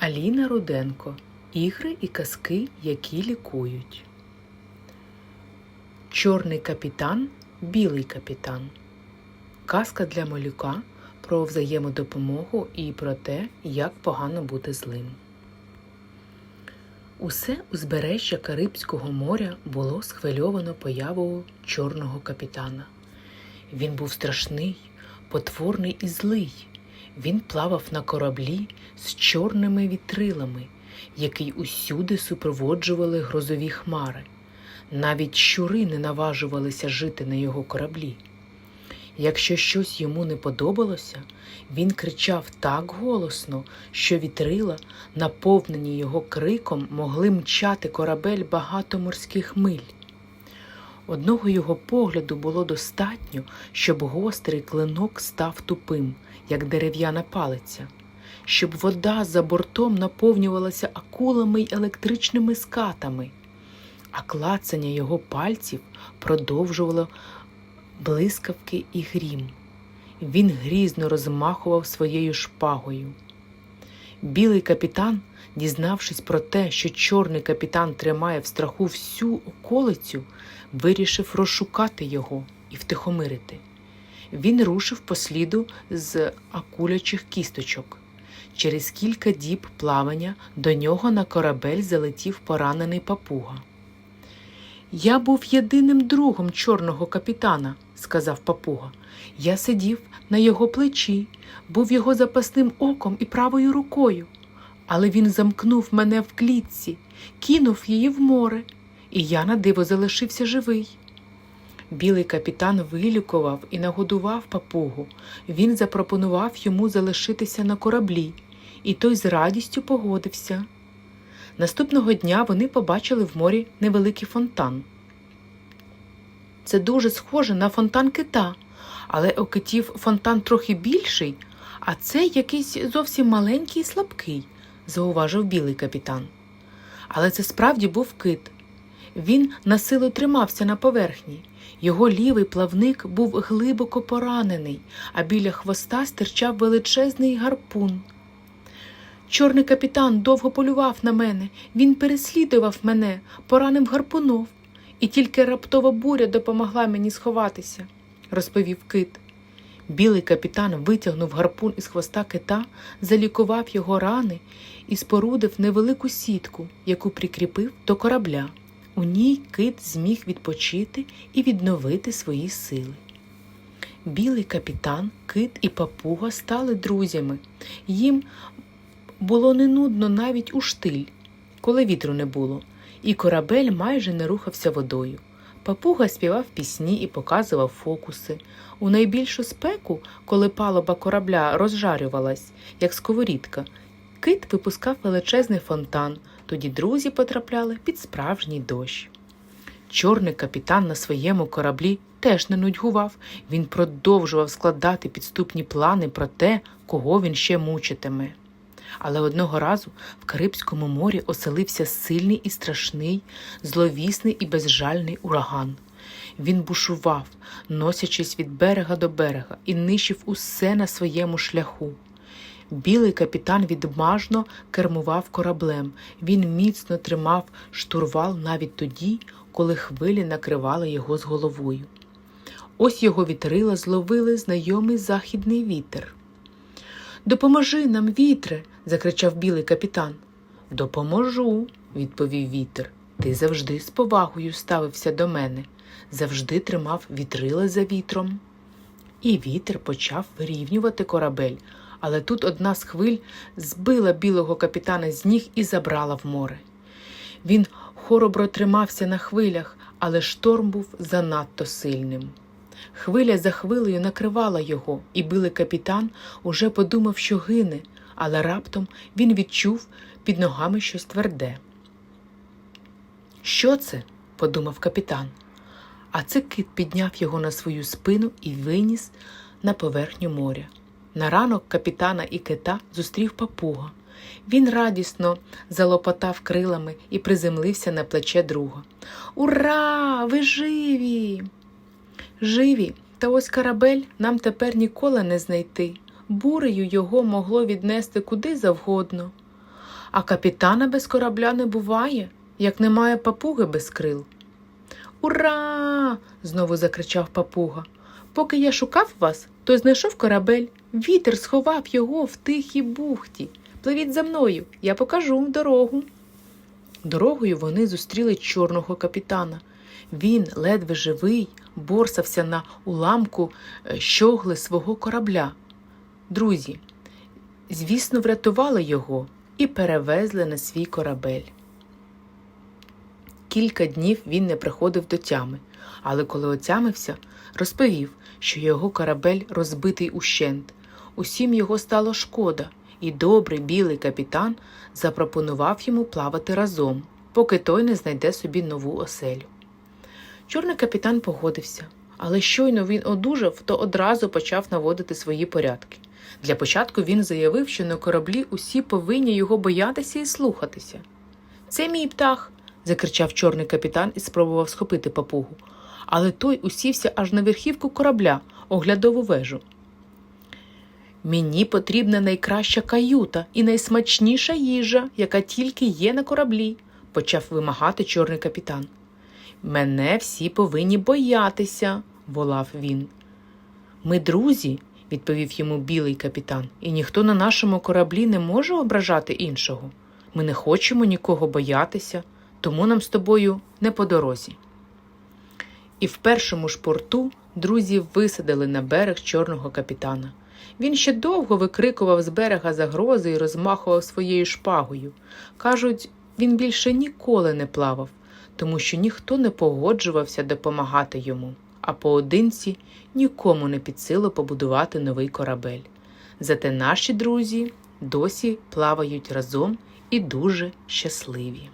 Аліна Руденко. Ігри і казки, які лікують. Чорний капітан, білий капітан. Казка для малюка про взаємодопомогу і про те, як погано бути злим. Усе узбережжя Карибського моря було схвильовано появою чорного капітана. Він був страшний, потворний і злий. Він плавав на кораблі з чорними вітрилами, які усюди супроводжували грозові хмари. Навіть щури не наважувалися жити на його кораблі. Якщо щось йому не подобалося, він кричав так голосно, що вітрила, наповнені його криком, могли мчати корабель багато морських миль. Одного його погляду було достатньо, щоб гострий клинок став тупим, як дерев'яна палиця, щоб вода за бортом наповнювалася акулами й електричними скатами, а клацання його пальців продовжувало блискавки і грім. Він грізно розмахував своєю шпагою. Білий капітан, дізнавшись про те, що чорний капітан тримає в страху всю околицю, вирішив розшукати його і втихомирити. Він рушив по сліду з акулячих кісточок. Через кілька діб плавання до нього на корабель залетів поранений папуга. Я був єдиним другом чорного капітана, сказав папуга. Я сидів на його плечі, був його запасним оком і правою рукою. Але він замкнув мене в клітці, кинув її в море, і я на диво залишився живий. Білий капітан вилікував і нагодував папугу. Він запропонував йому залишитися на кораблі, і той з радістю погодився. Наступного дня вони побачили в морі невеликий фонтан. Це дуже схоже на фонтан кита, але у китів фонтан трохи більший, а цей якийсь зовсім маленький і слабкий, зауважив білий капітан. Але це справді був кит. Він насилу тримався на поверхні. Його лівий плавник був глибоко поранений, а біля хвоста стирчав величезний гарпун. Чорний капітан довго полював на мене, він переслідував мене, поранив гарпунов, і тільки раптова буря допомогла мені сховатися, розповів кит. Білий капітан витягнув гарпун із хвоста кита, залікував його рани і спорудив невелику сітку, яку прикріпив до корабля. У ній кит зміг відпочити і відновити свої сили. Білий капітан, кит і папуга стали друзями. Їм було не нудно навіть у штиль, коли вітру не було, і корабель майже не рухався водою. Папуга співав пісні і показував фокуси. У найбільшу спеку, коли палуба корабля розжарювалась, як сковорідка, кит випускав величезний фонтан, тоді друзі потрапляли під справжній дощ. Чорний капітан на своєму кораблі теж не нудьгував. Він продовжував складати підступні плани про те, кого він ще мучитиме. Але одного разу в Карибському морі оселився сильний і страшний, зловісний і безжальний ураган. Він бушував, носячись від берега до берега, і нищив усе на своєму шляху. Білий капітан відмажно кермував кораблем. Він міцно тримав штурвал навіть тоді, коли хвилі накривали його з головою. Ось його вітрила зловили знайомий західний вітер. Допоможи нам, вітре. Закричав білий капітан. Допоможу, відповів вітер. Ти завжди з повагою ставився до мене, завжди тримав вітрила за вітром. І вітер почав вирівнювати корабель, але тут одна з хвиль збила білого капітана з ніг і забрала в море. Він хоробро тримався на хвилях, але шторм був занадто сильним. Хвиля за хвилею накривала його, і білий капітан уже подумав, що гине, але раптом він відчув під ногами щось тверде. Що це? подумав капітан. А це кит підняв його на свою спину і виніс на поверхню моря. На ранок капітана і кита зустрів папуга. Він радісно залопотав крилами і приземлився на плече друга. Ура! Ви живі! Живі, та ось корабель нам тепер ніколи не знайти. Бурею його могло віднести куди завгодно. А капітана без корабля не буває, як немає папуги без крил. Ура! знову закричав папуга. Поки я шукав вас, то знайшов корабель. Вітер сховав його в тихій бухті. Пливіть за мною, я покажу дорогу. Дорогою вони зустріли чорного капітана. Він, ледве живий, борсався на уламку е, щогли свого корабля. Друзі, звісно, врятували його і перевезли на свій корабель. Кілька днів він не приходив до тями, але коли отямився, розповів, що його корабель розбитий ущент. Усім його стало шкода, і добрий білий капітан запропонував йому плавати разом, поки той не знайде собі нову оселю. Чорний капітан погодився, але щойно він одужав, то одразу почав наводити свої порядки. Для початку він заявив, що на кораблі усі повинні його боятися і слухатися. Це мій птах. закричав чорний капітан і спробував схопити папугу. Але той усівся аж на верхівку корабля, оглядову вежу. Мені потрібна найкраща каюта і найсмачніша їжа, яка тільки є на кораблі, почав вимагати чорний капітан. Мене всі повинні боятися, волав він. Ми друзі, відповів йому білий капітан, і ніхто на нашому кораблі не може ображати іншого. Ми не хочемо нікого боятися, тому нам з тобою не по дорозі. І в першому ж порту друзі висадили на берег чорного капітана. Він ще довго викрикував з берега загрози і розмахував своєю шпагою. Кажуть, він більше ніколи не плавав, тому що ніхто не погоджувався допомагати йому, а поодинці нікому не під силу побудувати новий корабель. Зате наші друзі досі плавають разом і дуже щасливі.